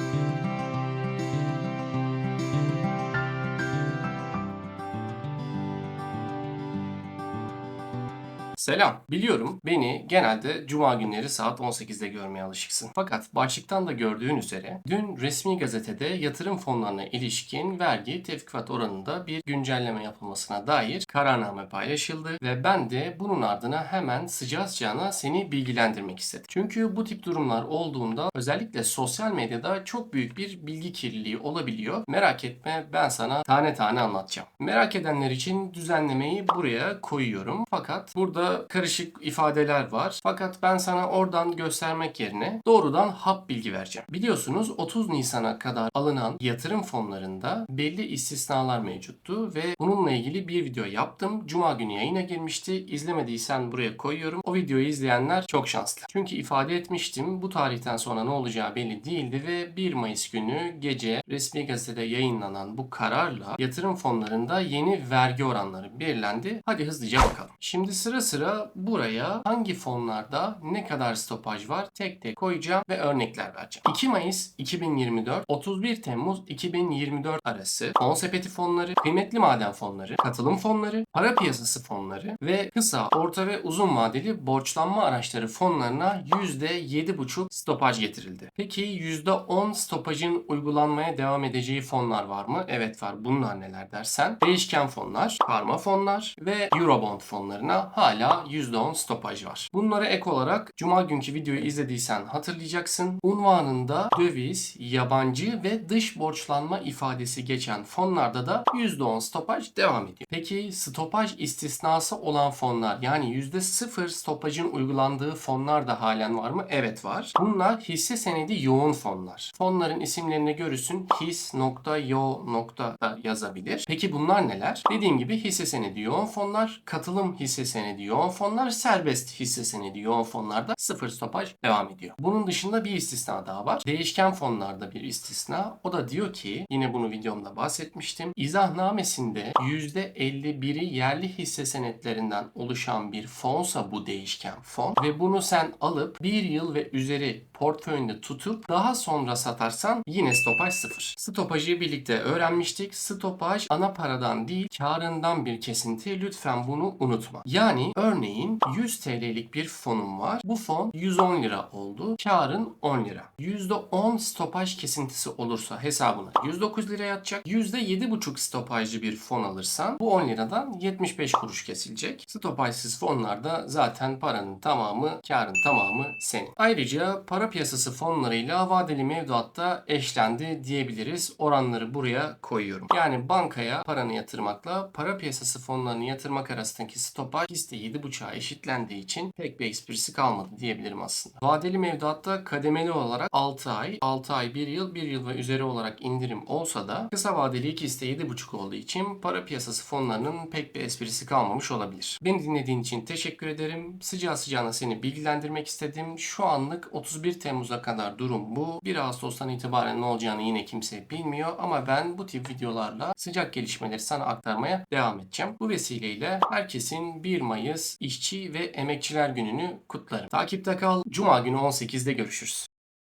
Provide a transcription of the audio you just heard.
you Selam. Biliyorum beni genelde cuma günleri saat 18'de görmeye alışıksın. Fakat başlıktan da gördüğün üzere dün resmi gazetede yatırım fonlarına ilişkin vergi tevkifat oranında bir güncelleme yapılmasına dair kararname paylaşıldı ve ben de bunun ardına hemen sıcağı sıcağına seni bilgilendirmek istedim. Çünkü bu tip durumlar olduğunda özellikle sosyal medyada çok büyük bir bilgi kirliliği olabiliyor. Merak etme ben sana tane tane anlatacağım. Merak edenler için düzenlemeyi buraya koyuyorum. Fakat burada karışık ifadeler var. Fakat ben sana oradan göstermek yerine doğrudan hap bilgi vereceğim. Biliyorsunuz 30 Nisan'a kadar alınan yatırım fonlarında belli istisnalar mevcuttu ve bununla ilgili bir video yaptım. Cuma günü yayına girmişti. İzlemediysen buraya koyuyorum. O videoyu izleyenler çok şanslı. Çünkü ifade etmiştim bu tarihten sonra ne olacağı belli değildi ve 1 Mayıs günü gece resmi gazetede yayınlanan bu kararla yatırım fonlarında yeni vergi oranları belirlendi. Hadi hızlıca bakalım. Şimdi sıra sıra buraya hangi fonlarda ne kadar stopaj var tek tek koyacağım ve örnekler vereceğim. 2 Mayıs 2024 31 Temmuz 2024 arası fon sepeti fonları, kıymetli maden fonları, katılım fonları, para piyasası fonları ve kısa, orta ve uzun vadeli borçlanma araçları fonlarına %7,5 stopaj getirildi. Peki %10 stopajın uygulanmaya devam edeceği fonlar var mı? Evet var. Bunlar neler dersen? Değişken fonlar, karma fonlar ve Eurobond fonlarına hala %10 stopaj var. Bunlara ek olarak Cuma günkü videoyu izlediysen hatırlayacaksın. Unvanında döviz, yabancı ve dış borçlanma ifadesi geçen fonlarda da %10 stopaj devam ediyor. Peki stopaj istisnası olan fonlar yani %0 stopajın uygulandığı fonlar da halen var mı? Evet var. Bunlar hisse senedi yoğun fonlar. Fonların isimlerini görürsün his.yo yazabilir. Peki bunlar neler? Dediğim gibi hisse senedi yoğun fonlar, katılım hisse senedi yoğun fonlar, serbest hisse senedi yoğun fonlarda sıfır stopaj devam ediyor. Bunun dışında bir istisna daha var. Değişken fonlarda bir istisna. O da diyor ki yine bunu videomda bahsetmiştim. İzahnamesinde %51'i yerli hisse senetlerinden oluşan bir fonsa bu değişken fon ve bunu sen alıp bir yıl ve üzeri portföyünde tutup daha sonra satarsan yine stopaj sıfır. Stopajı birlikte öğrenmiştik. Stopaj ana paradan değil karından bir kesinti. Lütfen bunu unutma. Yani örneğin 100 TL'lik bir fonum var. Bu fon 110 lira oldu. Karın 10 lira. %10 stopaj kesintisi olursa hesabına 109 lira yatacak. %7,5 stopajlı bir fon alırsan bu 10 liradan 75 kuruş kesilecek. Stopajsız fonlarda zaten paranın tamamı, karın tamamı senin. Ayrıca para piyasası fonlarıyla vadeli mevduatta eşlendi diyebiliriz. Oranları buraya koyuyorum. Yani bankaya paranı yatırmakla para piyasası fonlarını yatırmak arasındaki stopaj liste 7.5'a eşitlendiği için pek bir esprisi kalmadı diyebilirim aslında. Vadeli mevduatta kademeli olarak 6 ay, 6 ay 1 yıl, 1 yıl ve üzeri olarak indirim olsa da kısa vadeli ilk liste 7.5 olduğu için para piyasası fonlarının pek bir esprisi kalmamış olabilir. Beni dinlediğin için teşekkür ederim. Sıcağı sıcağına seni bilgilendirmek istedim. Şu anlık 31 Temmuz'a kadar durum bu. 1 Ağustos'tan itibaren ne olacağını yine kimse bilmiyor ama ben bu tip videolarla sıcak gelişmeleri sana aktarmaya devam edeceğim. Bu vesileyle herkesin 1 Mayıs İşçi ve Emekçiler Günü'nü kutlarım. Takipte kal. Cuma günü 18'de görüşürüz.